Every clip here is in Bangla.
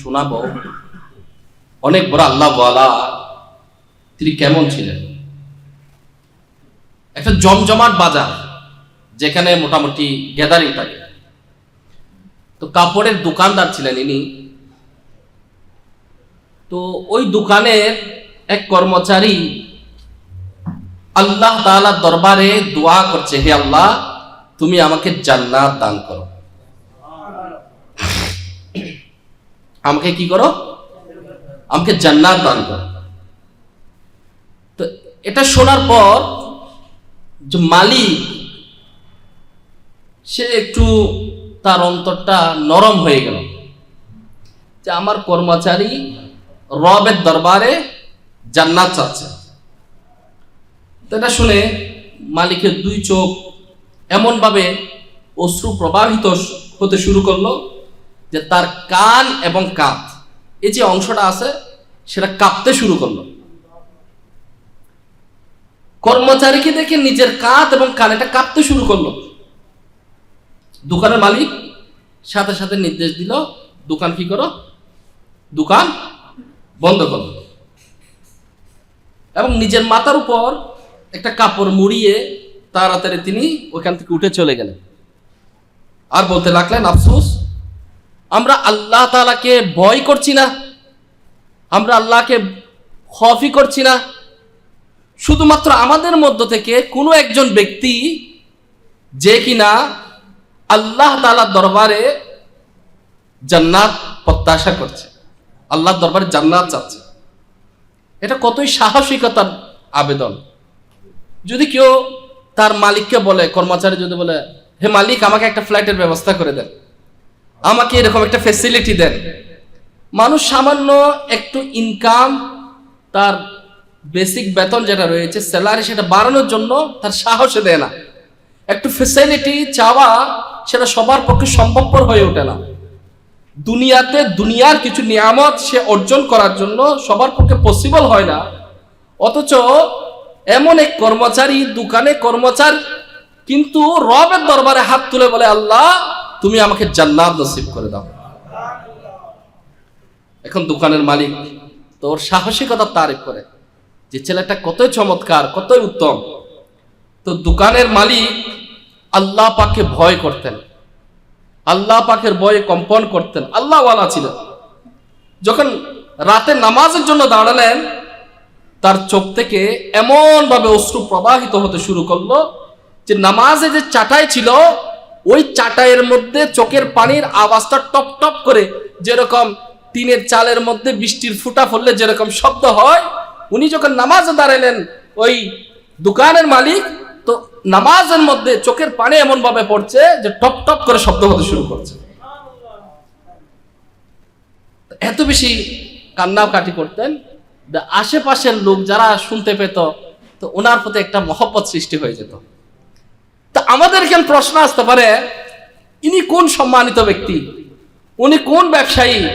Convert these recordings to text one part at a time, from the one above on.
শোনাবো। অনেক বড় আল্লাহ বলা তিনি কেমন ছিলেন? একটা জমজমাট বাজার, যেখানে মোটামুটি গ্যাদারিং থাকে। তো কাপড়ের দোকানদার ছিলেন ইনি। তো ওই দোকানের এক কর্মচারী আল্লাহ দরবারে দোয়া করছে, হে আল্লাহ, তুমি আমাকে জান্নাত দান করো। আমাকে কি করো? আমাকে জান্নাত দান করো। তো এটা শোনার পর যে মালিক, সে একটু তার অন্তরটা নরম হয়ে গেল। যে আমার কর্মচারী রবের দরবারে জান্নাত চাচ্ছে। তো এটা শুনে মালিকের দুই চোখ এমনভাবে অশ্রু প্রবাহিত হতে শুরু করল। যে তার কান এবং কাঁধ, এই যে অংশটা আছে, সেটা কাঁপতে শুরু করল। কর্মচারীকে দেখে নিজের কাঁধ এবং কানেটা কাঁপতে শুরু করল। দোকানের মালিক সাথে সাথে নির্দেশ দিল, দোকান কি করো? দোকান বন্ধ করো। এবং নিজের মাথার উপর একটা কাপড় মুড়িয়ে তাড়াতাড়ি তিনি ওখান থেকে উঠে চলে গেলেন। আর বলতে লাগলেন, আফসোস আমরা আল্লাহ তালাকে ভয় করছি না। আমরা আল্লাহকে খফি করছি না। শুধুমাত্র আমাদের মধ্য থেকে কোনো একজন ব্যক্তি যে কিনা আল্লাহ তালার দরবারে জান্নাত প্রত্যাশা করছে। আল্লাহর দরবারে জান্নাত চাচ্ছে। এটা কতই সাহসিকতার আবেদন। যদি কেউ তার মালিককে বলে, কর্মচারী যদি বলে, হে মালিক, আমাকে একটা ফ্লাইটের ব্যবস্থা করে দেন। আমাকে এরকম একটা ফেসিলিটি দেন। মানুষ সামান্য একটু ইনকাম তার বেসিক বেতন যেটা রয়েছে স্যালারি সেটা বাড়ানোর জন্য তার সাহসে দেয় না। একটু ফেসিলিটি চাওয়া সেটা সবার পক্ষে সম্ভবপর হয়ে ওঠে না। দুনিয়াতে দুনিয়ার কিছু নিয়ামত সে অর্জন করার জন্য সবার পক্ষে পসিবল হয় না। অথচ এমন এক কর্মচারী, দোকানে কর্মচার, কিন্তু রবের দরবারে হাত তুলে বলে, আল্লাহ তুমি আমাকে জান্নাত নসিব করে দাও। এখন দোকানের মালিক তোর সাহসিকতা তারিফ করে যে ছেলেটা কতই চমৎকার, কতই উত্তম। তো দোকানের মালিক আল্লাহ পাকে ভয় করতেন। আল্লাহ পাকের ভয়ে কম্পন করতেন। আল্লাহওয়ালা ছিলেন। যখন রাতে নামাজের জন্য দাঁড়ালেন, তার চোখ থেকে এমন ভাবে অশ্রু প্রবাহিত হতে শুরু করল যে নামাজে যে চাটাই ছিল ওই চাটাইয়ের মধ্যে চোখের পানির আওয়াজটা টপ টপ করে, যেরকম টিনের চালের মধ্যে বৃষ্টির ফুটা ফললে যেরকম শব্দ হয়, উনি যখন নামাজে দাঁড়ালেন ওই দোকানের মালিক, তো নামাজের মধ্যে চোখের পানি এমন ভাবে পড়ছে যে টপ টপ করে শব্দ হতে শুরু করছে। এত বেশি কান্নাও কাটি করতেন আশেপাশের লোক যারা শুনতে পেত, তো ওনার প্রতি একটা মহব্বত সৃষ্টি হয়ে যেত। তা আমাদের এখানে প্রশ্ন আসতে পারে, ইনি কোন সম্মানিত ব্যক্তি? উনি কোন ব্যবসায়ী?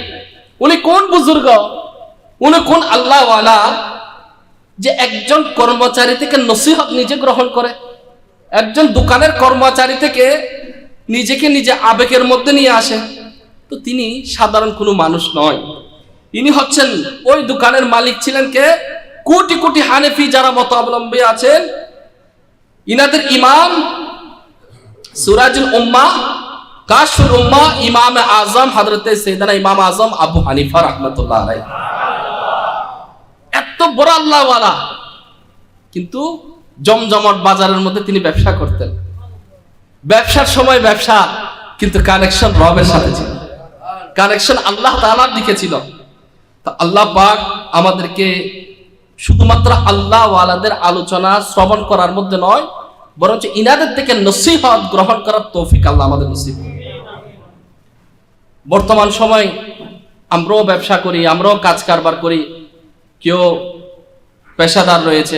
উনি কোন বুজুর্গ? উনি কোন আল্লাহওয়ালা? যে একজন কর্মচারী থেকে নসিহত নিজে গ্রহণ করে, একজন দোকানের কর্মচারী থেকে নিজেকে নিজে আবেগের মধ্যে নিয়ে আসে। তো তিনি সাধারণ কোনো মানুষ নয়। ইনি হচ্ছেন ওই দোকানের মালিক ছিলেন কে? কোটি কোটি হানেফি যারা মত অবলম্বী আছেন। ইনাদের ইমাম সুরাজুল উম্মা কাশুর উম্মা, ইমাম আজম হজরতে সৈদানা ইমাম আজম আবু হানিফা রহমতুল্লাহ আলাই এত বড় আল্লাহওয়ালা। কিন্তু জমজমট বাজারের মধ্যে তিনি ব্যবসা করতেন। ব্যবসার সময় ব্যবসা, কিন্তু কানেকশন রবের সাথে ছিল। কানেকশন আল্লাহ তালার দিকে ছিল। তা আল্লাহ পাক আমাদেরকে শুধুমাত্র আল্লাহ ওয়ালাদের আলোচনা শ্রবণ করার মধ্যে নয় বরঞ্চ ইনাদের থেকে নসিহত গ্রহণ করার তৌফিক আল্লাহ আমাদের নসিব বর্তমান সময় আমরাও ব্যবসা করি, আমরাও কাজ কারবার করি, কেউ পেশাদার রয়েছে,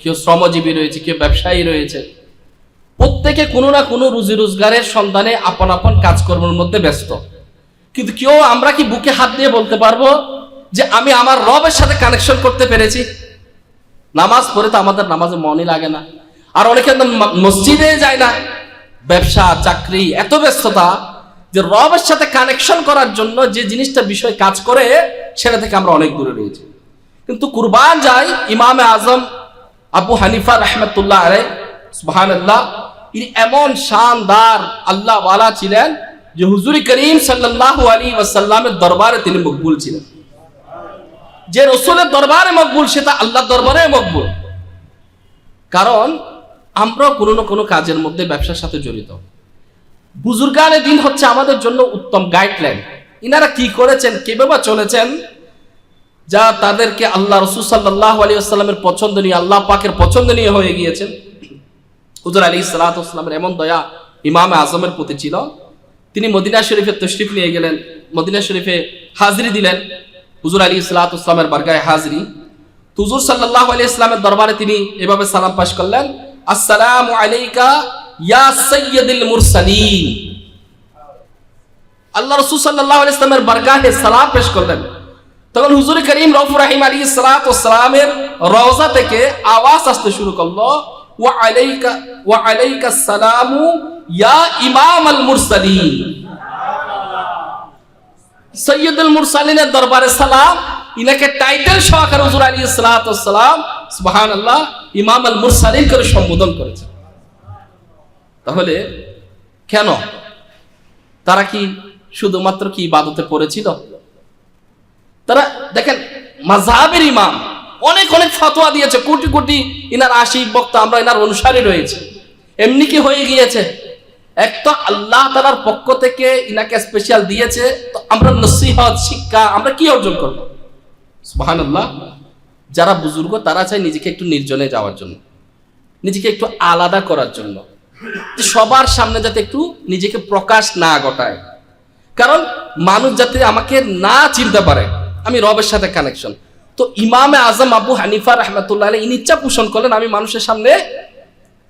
কেউ শ্রমজীবী রয়েছে, কেউ ব্যবসায়ী রয়েছে। প্রত্যেকে কোনো না কোনো রুজি রোজগারের সন্ধানে আপন আপন কাজকর্মের মধ্যে ব্যস্ত। কিন্তু কেউ আমরা কি বুকে হাত দিয়ে বলতে পারব যে আমি আমার রবের সাথে কানেকশন করতে পেরেছি? নামাজ পড়ে তো আমাদের নামাজে মনই লাগে না। আর অনেকে মসজিদে যায় না। ব্যবসা, চাকরি, এত ব্যস্ততা যে রবের সাথে কানেকশন করার জন্য যে জিনিসটা বিষয় কাজ করে, সেটা থেকে আমরা অনেক দূরে রয়েছি। কিন্তু কুরবান যাই ইমামে আজম, আবু হানিফা রহমতুল্লাহ আরে সুহান ইনি এমন শানদার আল্লাহ ছিলেন যে হুজুরি করিম সাল্লাহ আলী ওয়াসাল্লামের দরবারে তিনি মকবুল ছিলেন। যে রসুলের দরবারে মকবুল সেটা আল্লাহ দরবারে মকবুল। কারণ আমরাও কোনো না কোনো কাজের মধ্যে ব্যবসার সাথে জড়িত। বুজুর্গানের দিন হচ্ছে আমাদের জন্য উত্তম গাইডলাইন ইনারা কি করেছেন, কীভাবে চলেছেন, যা তাদেরকে আল্লাহ রসুল সাল্লাহ আলী আসসালামের পছন্দনীয় আল্লাহ পাকের পছন্দনীয় হয়ে গিয়েছেন। হুজুর আলী সালাতামের এমন দয়া ইমামে আজমের প্রতি ছিল। তিনি মদিনা শরীফে তশরিফ নিয়ে গেলেন, মদিনা শরীফে হাজরি দিলেন। হুজুর আলী সালাতামের বারগায় হাজরি। হুজুর সাল্লাহ আলী ইসলামের দরবারে তিনি এভাবে সালাম পাশ করলেন। আসসালামু আলাইকা ইয়া সৈয়দুল মুরসালিন। আল্লাহ রসুল সাল্লাহ আলী ইসলামের বারগাহে সালাম পেশ করলেন। তখন হুজুর করিম রফ রাহিম আলী সালামের রওজা থেকে আওয়াজ আসতে শুরু করল, ওয়া আলাইকা ওয়া আলাইকা সালামু ইয়া ইমাম আল মুরসালিন। সৈয়দুল মুরসালিনের দরবারে সালাম, ইনাকে টাইটেল সহকারে হুজুর আলী সালাম সুবহান আল্লাহ ইমাম আল মুরসালিন সম্বোধন করেছে। তাহলে কেন? তারা কি শুধুমাত্র কি ইবাদতে পড়েছিল? তারা, দেখেন মাঝহাবের ইমাম অনেক অনেক ফতোয়া দিয়েছে। কোটি কোটি ইনার আশিক বক্তা, আমরা ইনার অনুসারী রয়েছে। এমনি কি হয়ে গিয়েছে? এক তো আল্লাহ তালার পক্ষ থেকে ইনাকে স্পেশাল দিয়েছে। তো আমরা নসিহত, শিক্ষা, আমরা কি অর্জন করব? সুহান আল্লাহ যারা বুজুর্গ, তারা চায় নিজেকে একটু নির্জনে যাওয়ার জন্য, নিজেকে একটু আলাদা করার জন্য সবার সামনে যাতে একটু নিজেকে প্রকাশ না ঘটায়। কারণ মানুষ যাতে আমাকে না চিনতে পারে, আমি রবের সাথে কানেকশন তো ইমামে আজম আবু হানিফা রহমতুল্লাহ ইনি ইচ্ছা পোষণ করলেন, আমি মানুষের সামনে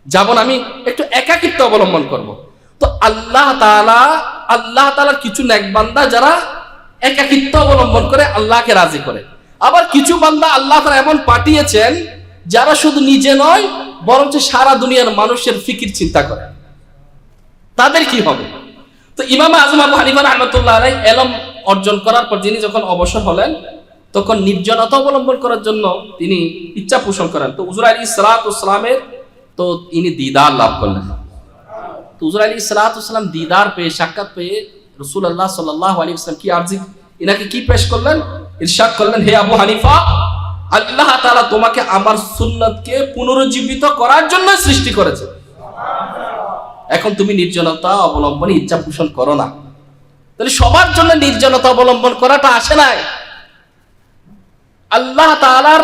যাব না, আমি একটু একাকিত্ব অবলম্বন করব। তো আল্লাহ তালা আল্লাহ তালার কিছু নেক বান্দা যারা একাকিত্ব অবলম্বন করে, আল্লাহকে রাজি করে। আবার কিছু বান্দা আল্লাহ তালা এমন পাঠিয়েছেন, যারা শুধু নিজে নয়, বরঞ্চ সারা দুনিয়ার মানুষের ফিকির চিন্তা করে। তাদের কি হবে? তো ইমাম আজম আবু হানিফা রহমতুল্লাহ আলাই এলম অর্জন করার পর যিনি যখন অবসর হলেন, তখন নির্জনতা অবলম্বন করার জন্য তিনি ইচ্ছা পোষণ করেন। তো উজুর আলী সালাতামের তো ইনি দিদার লাভ করলেন। তো উজুর আলী সালাতাম দিদার পেয়ে, সাক্ষাৎ পেয়ে রসুল আল্লাহ সাল্লাহ আলী ইসলাম কি আর্জি, ইনাকে কি পেশ করলেন? ইরশাদ করলেন, হে আবু হানিফা, আল্লাহ তাআলা তোমাকে আমার সুন্নতকে পুনরুজ্জীবিত করার জন্য সৃষ্টি করেছে। এখন তুমি নির্জনতা অবলম্বনে ইচ্ছা পোষণ করো না। তাহলে সবার জন্য নির্জনতা অবলম্বন করাটা আসে নাই। আল্লাহ তাআলার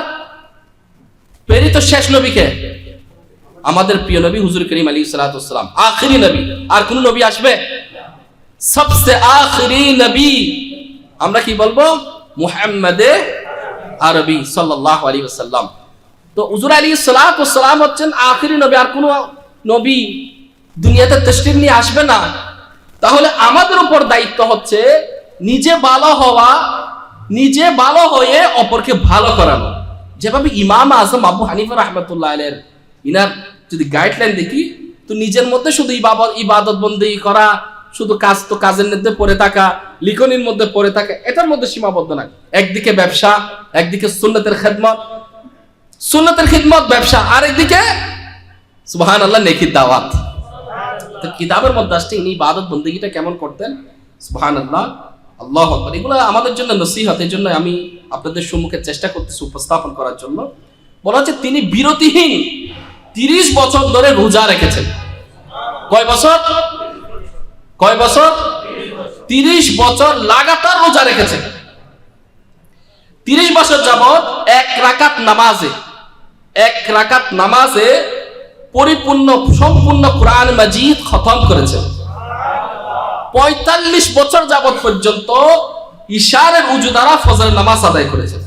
প্রেরিত শেষ নবীকে, আমাদের প্রিয় নবী হুজুর করিম আলী সালাতাম আখরি নবী। আর কোন নবী আসবে? সবচেয়ে আখরি নবী। আমরা কি বলব? মুহাম্মাদে আরবি সাল্লাহ আলী সাল্লাম তো হুজুর আলী সালাতাম হচ্ছেন আখরি নবী, আর কোন নবী দুনিয়াতে তসলিম নিয়ে আসবে না। তাহলে আমাদের উপর দায়িত্ব হচ্ছে নিজে ভালো হওয়া, নিজে ভালো হয়ে অপরকে ভালো করানো। যেভাবে ইমাম আজম আবু হানিফা রহমতুল্লাহ আলের ইনার যদি গাইডলাইন দেখি, তো নিজের মধ্যে শুধু ইবাদত বন্দি করা শুধু কাজ তো কাজের মধ্যে পড়ে থাকা, লিখনির মধ্যে পড়ে থাকা, এটার মধ্যে সীমাবদ্ধ না একদিকে ব্যবসা, একদিকে সুন্নতের খেদমত। সুন্নতের খিদমত, ব্যবসা আর একদিকে সুবাহান আল্লাহ নেকির দাওয়াত। তো কিতাবের মধ্যে আসছে, ইনি ইবাদত, বন্দিগিটা কেমন করতেন? সুবাহান আল্লাহ আল্লাহ এগুলো আমাদের জন্য নসিহত, এই জন্য আমি আপনাদের সম্মুখে চেষ্টা করতেছি উপস্থাপন করার জন্য। বলা হচ্ছে, তিনি বিরতিহীন তিরিশ বছর ধরে রোজা রেখেছেন। কয় বছর? কয় বছর? তিরিশ বছর লাগাতার রোজা রেখেছেন তিরিশ বছর যাবৎ এক রাকাত নামাজে, এক রাকাত নামাজে পরিপূর্ণ, সম্পূর্ণ কোরআন মাজিদ খতম করেছেন পঁয়তাল্লিশ বছর যাবৎ পর্যন্ত ইশারের উজু দ্বারা ফজর নামাজ আদায় করেছেন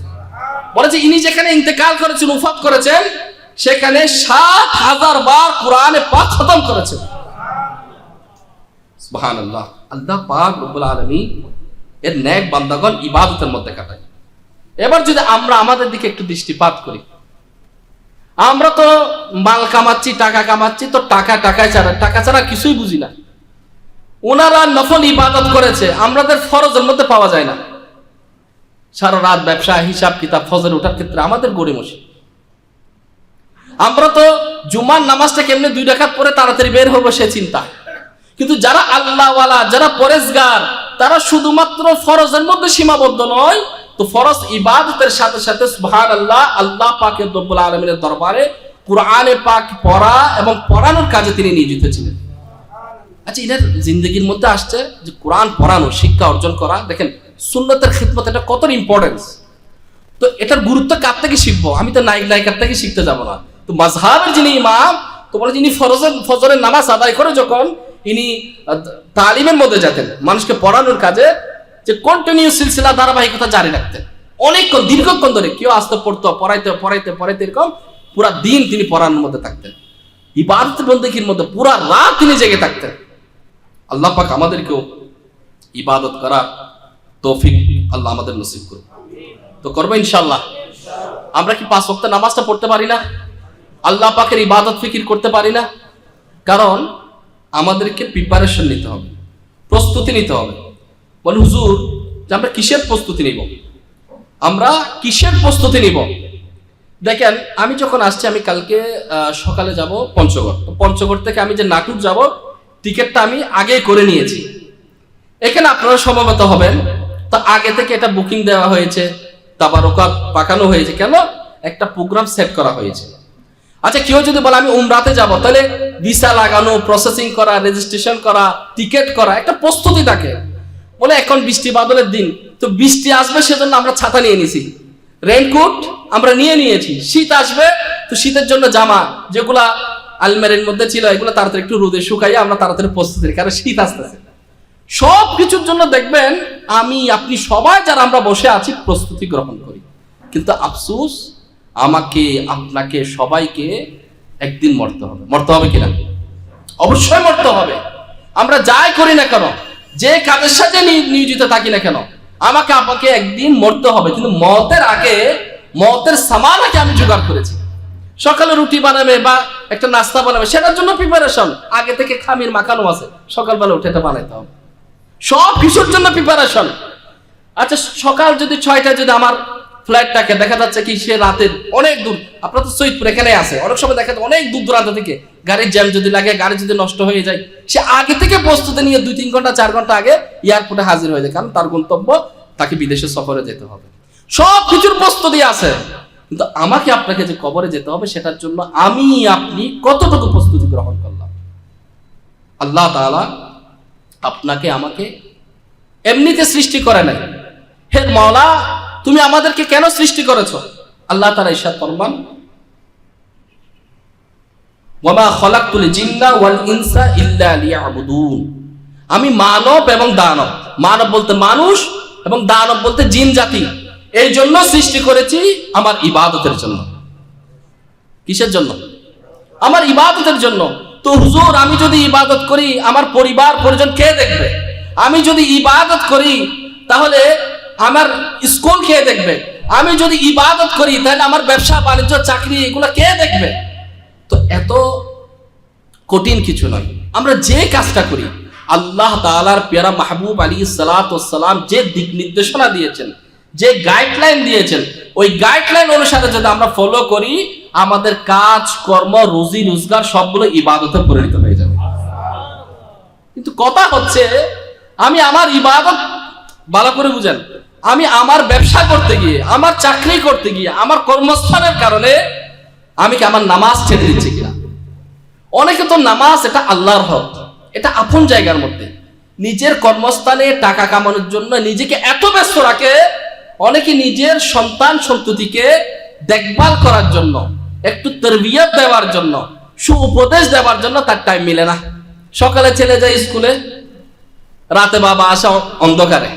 বলেছে ইনি যেখানে ইন্তেকাল করেছেন, উফাত করেছেন, সেখানে সাত হাজার বার কোরআনে পাক খতম করেছেন সুবহানাল্লাহ। আল্লাহ পাক রব্বুল আলামিন এর ন্যাক বান্দাগণ ইবাদতের মধ্যে কাটায়। এবার যদি আমরা আমাদের দিকে একটু দৃষ্টিপাত করি, আমরা তো মাল কামাচ্ছি, টাকা কামাচ্ছি, তো টাকা টাকায় ছাড়া, টাকা ছাড়া কিছুই বুঝি না। ওনারা নফল ইবাদত করেছে, আমাদের ফরজের মধ্যে পাওয়া যায় না। সারা রাত ব্যবসা, হিসাব, কিতাব, ফজর ওঠার ক্ষেত্রে আমাদের গড়িমসি। আমরা তো জুমার নামাজটা কেমনে দুই রাখাত পরে তাড়াতাড়ি বের হব সে চিন্তা। কিন্তু যারা আল্লাহওয়ালা, যারা পরেজগার, তারা শুধুমাত্র ফরজের মধ্যে সীমাবদ্ধ নয়, তো ফরজ ইবাদতের সাথে সাথে সুবহান আল্লাহ আল্লাহ পাকের রব্বুল আলমিনের দরবারে কোরআনে পাক পড়া এবং পড়ানোর কাজে তিনি নিয়োজিত ছিলেন। আচ্ছা এটার জিন্দগির মধ্যে আসছে যে কোরআন পড়ানো, শিক্ষা অর্জন করা, দেখেন, সুন্নতের খেদমত এটা কত ইম্পর্টেন্স তো এটার গুরুত্ব কার থেকে শিখব? আমি তো নায়ক নায়িকার থেকে শিখতে যাব না। তো মাঝহাবের যিনি ইমাম তো বলে যিনি ফরজের, ফজরের নামাজ আদায় করে যখন ইনি তালিমের মধ্যে যেতেন, মানুষকে পড়ানোর কাজে যে কন্টিনিউ সিলসিলা ধারাবাহিকতা জারি রাখতেন। অনেকক্ষণ, দীর্ঘক্ষণ ধরে কেউ আসতে, পড়তো, পড়াইতে পড়াইতে পড়াইতে, এরকম পুরা দিন তিনি পড়ানোর মধ্যে থাকতেন। ইবাদত বন্দেকির মধ্যে পুরা রাত তিনি জেগে থাকতেন। আল্লাহ পাক আমাদেরকেও ইবাদত করা তৌফিক আল্লাহ আমাদের নসিব করুন তো করব ইনশাল্লাহ আমরা কি পাঁচ ওয়াক্ত নামাজটা পড়তে পারি না? আল্লাহ পাকের ইবাদত ফিকির করতে পারি না? কারণ আমাদেরকে প্রিপারেশন নিতে হবে, প্রস্তুতি নিতে হবে। বলে, হুজুর, যে আমরা কিসের প্রস্তুতি নিব? আমরা কিসের প্রস্তুতি নিব? দেখেন, আমি যখন আসছি, আমি কালকে সকালে যাব পঞ্চগড়। পঞ্চগড় থেকে আমি যে নাটুর যাব, টিকিটটা আমি আগে করে নিয়েছি। এখানে আপনারা সমবেত হবেন, তো আগে থেকে এটা বুকিং দেওয়া হয়েছে, তাবারকাত পাকানো হয়েছে। কেন? একটা প্রোগ্রাম সেট করা হয়েছে। আচ্ছা কেউ যদি বলে, আমি উমরাতে যাব, তাহলে ভিসা লাগানো প্রসেসিং করা রেজিস্ট্রেশন করা টিকিট করা, একটা প্রস্তুতি থাকে। বলে, এখন বৃষ্টি বাদলের দিন। তো বৃষ্টি আসবে সেজন্য আমরা ছাতা নিয়ে নিছি রেইনকোট আমরা নিয়ে নিয়েছি। শীত আসবে, তো শীতের জন্য জামা, যেগুলা আলমারির মধ্যে ছিল, এগুলো তাড়াতাড়ি একটু রোদে শুকাইয়া আমরা তাড়াতাড়ি প্রস্তুতি কারণ শীত আসতেছে। সব কিছুর জন্য দেখবেন, আমি, আপনি সবাই যারা আমরা বসে আছি, প্রস্তুতি গ্রহণ করি। কিন্তু আফসুস আমাকে, আপনাকে, সবাইকে একদিন মরতে হবে। মরতে হবে কিনা? অবশ্যই মরতে হবে। আমরা যাই করি না কেন? যে কাজের সাথে নিয়োজিত থাকি না কেন? আমাকে আপনাকে একদিন মরতে হবে। কিন্তু মতের আগে, মতের সামান আগে আমি জোগাড় করেছি। সকালে রুটি বানাবে বা একটা নাস্তা বানাবে, সেটার জন্য প্রিপারেশন আগে থেকে খামির মাখানো আছে। সকালবেলা উঠে এটা বানাইতে হবে। সব কিছুর জন্য প্রিপারেশন আচ্ছা সকাল যদি ছয়টায় যদি আমার ফ্লাইটটাকে দেখা যাচ্ছে কি সে রাতের অনেক দূর। আপনার তো সৈয়দপুর এখানে আছে। অনেক সময় দেখা যায় অনেক দূর দূরান্ত থেকে গাড়ির জ্যাম যদি লাগে গাড়ি যদি নষ্ট হয়ে যায় সে আগে থেকে প্রস্তুতি নিয়ে দুই তিন ঘণ্টা চার ঘণ্টা আগে এয়ারপোর্টে হাজির হয়ে যায়। কারণ তার গন্তব্য তাকে বিদেশে সফরে যেতে হবে। সব কিছুর প্রস্তুতি আছে। কিন্তু আমাকে আপনাকে যে কবরে যেতে হবে সেটার জন্য আমি আপনি কতটুকু প্রস্তুতি গ্রহণ করলাম? আল্লাহ তাআলা আপনাকে আমাকে এমনিতে সৃষ্টি করে নাই। হে মাওলা তুমি আমাদেরকে কেন সৃষ্টি করেছ? আল্লাহ তারা ইশাদ ফরমান আমি মানব এবং দানব। মানব বলতে মানুষ এবং দানব বলতে জিন জাতি। এই জন্য সৃষ্টি করেছি আমার ইবাদতের জন্য। কিসের জন্য? আমার ইবাদতের জন্য। তো হুজুর, আমি যদি ইবাদত করি, আমার পরিবার পরিজন কে দেখবে? আমি যদি ইবাদত করি, তাহলে আমার স্কুল কে দেখবে? আমি যদি ইবাদত করি, তাহলে আমার ব্যবসা, বাণিজ্য, চাকরি, এগুলো কে দেখবে? তো এত কঠিন কিছু নয়। আমরা যে কাজটা করি, আল্লাহ তাআলার পেয়ারা মাহবুব আলী সালাম যে দিক নির্দেশনা দিয়েছেন, যে গাইডলাইন দিয়েছেন, ওই গাইডলাইন অনুসারে যদি আমরা ফলো করি, আমাদের কাজ, কর্ম, রুজি, রোজগার সবগুলো ইবাদতে পরিণত হয়ে যাবে। কিন্তু কথা হচ্ছে, আমি আমার ইবাদত ভালো করে বুঝেন। আমি আমার ব্যবসা করতে গিয়ে, আমার চাকরি করতে গিয়ে, আমার কর্মস্থানের কারণে আমি কি আমার নামাজ ছেড়ে দিচ্ছি কিনা? অনেকে তো নামাজ এটা আল্লাহর হক, এটা আপন জায়গার মধ্যে। নিজের কর্মস্থানে টাকা কামানোর জন্য নিজেকে এত ব্যস্ত রাখে, অনেকে নিজের সন্তান সন্ততিকে দেখভাল করার জন্য, একটু তরবিয়ত দেওয়ার জন্য সুউপদেশ দেওয়ার জন্য তার টাইম মিলে না। সকালে ছেলে যায় স্কুলে, রাতে বাবা আসা অন্ধকারে।